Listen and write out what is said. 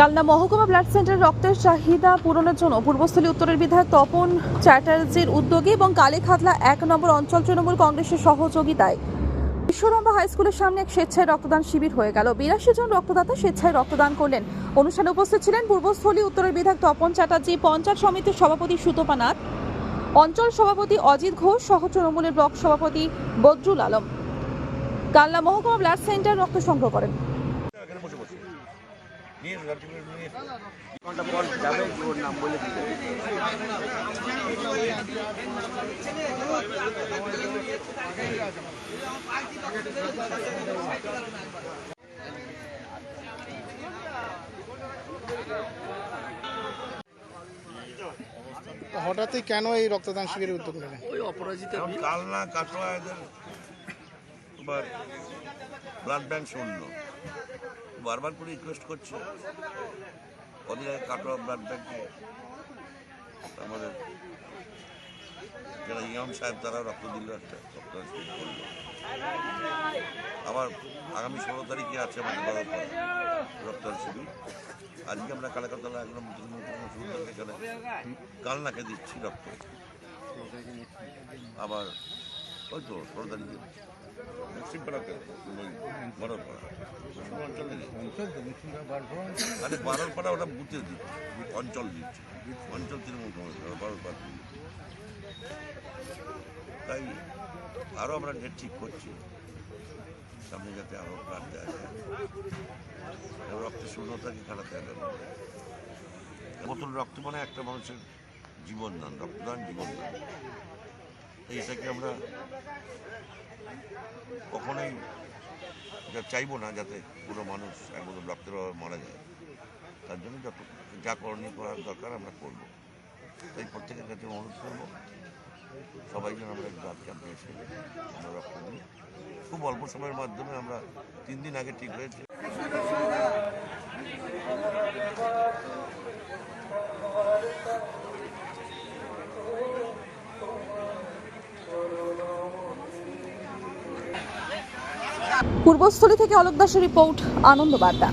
কালনা মহকুমা blood centre রক্তের চাহিদা পূরণের জন্য পূর্বস্থলী উত্তরের বিধায়ক তপন চ্যাটার্জির উদ্যোগে এবং কালীখাতলা এক নম্বর অঞ্চল তৃণমূল কংগ্রেসের সহযোগিতায় বিশ্বরম্ভা হাই স্কুলের সামনে এক স্বেচ্ছায় রক্তদান শিবির হয়ে গেল। বিরাশি জন রক্তদাতা স্বেচ্ছায় রক্তদান করলেন। অনুষ্ঠানে উপস্থিত ছিলেন পূর্বস্থলী উত্তরের বিধায়ক তপন চ্যাটার্জি, পঞ্চায়েত সমিতির সভাপতি সুতপা নাথ, অঞ্চল সভাপতি অজিত ঘোষ সহ তৃণমূলের ব্লক সভাপতি বদরুল আলম। কালনা মহকুমা ব্লাড সেন্টার রক্ত সংগ্রহ করেন। ঘণ্টা পর যাবে ওর নাম বলে দিবে হঠাৎই কেন এই রক্তদান শিবিরের উদ্যোগ নেবেন ওই অপরাজিতা কালনা কাটোয়া এদের এবার ব্লাড ব্যাংক শূন্য বারবার করে রিকোয়েস্ট করছে। কদিন আগে কাটোয়া ব্লাড ব্যাংকে। আমাদের যারা ইমাম সাহেব তারা রক্ত দিল একটা শিবির করল। আবার আগামী ষোলো তারিখে আছে আমাদের বড়পাড়া রক্তদান শিবির। আজকে আমরা কালাকাতলা একদম থেকে এখানে কালনাকে দিচ্ছি রক্ত। আবার ওই তো ষোলো তারিখে। অঞ্চল থেকে আরে বারোপাড়া ওটা বুথে দিচ্ছে অঞ্চল দিচ্ছে। অঞ্চল তৃণমূল কংগ্রেস বারোপাড়া তাই আরও আমরা ডেট ঠিক করছি। সামনে যাতে আরও যায়। এবং রক্তের শূন্যতাকে কাটাতে হবে। মতন রক্ত মানে একটা মানুষের জীবন দান রক্তদান জীবন দান তাই আমরা কখনোই যা চাইব না যাতে পুরো মানুষ একদম রক্তের অভাবে মারা যায়। তার জন্য যত যা করণীয় করার দরকার আমরা করব। তাই প্রত্যেকের কাছে অনুরোধ করব, সবাই যেন আমরা ব্লাড ক্যাম্পে এসে আমরা রক্ত দিই খুব অল্প সময়ের মাধ্যমে আমরা তিন দিন আগে ঠিক হয়েছে। পূর্বস্থলী থেকে অলোক দাসের রিপোর্ট আনন্দ বার্তা।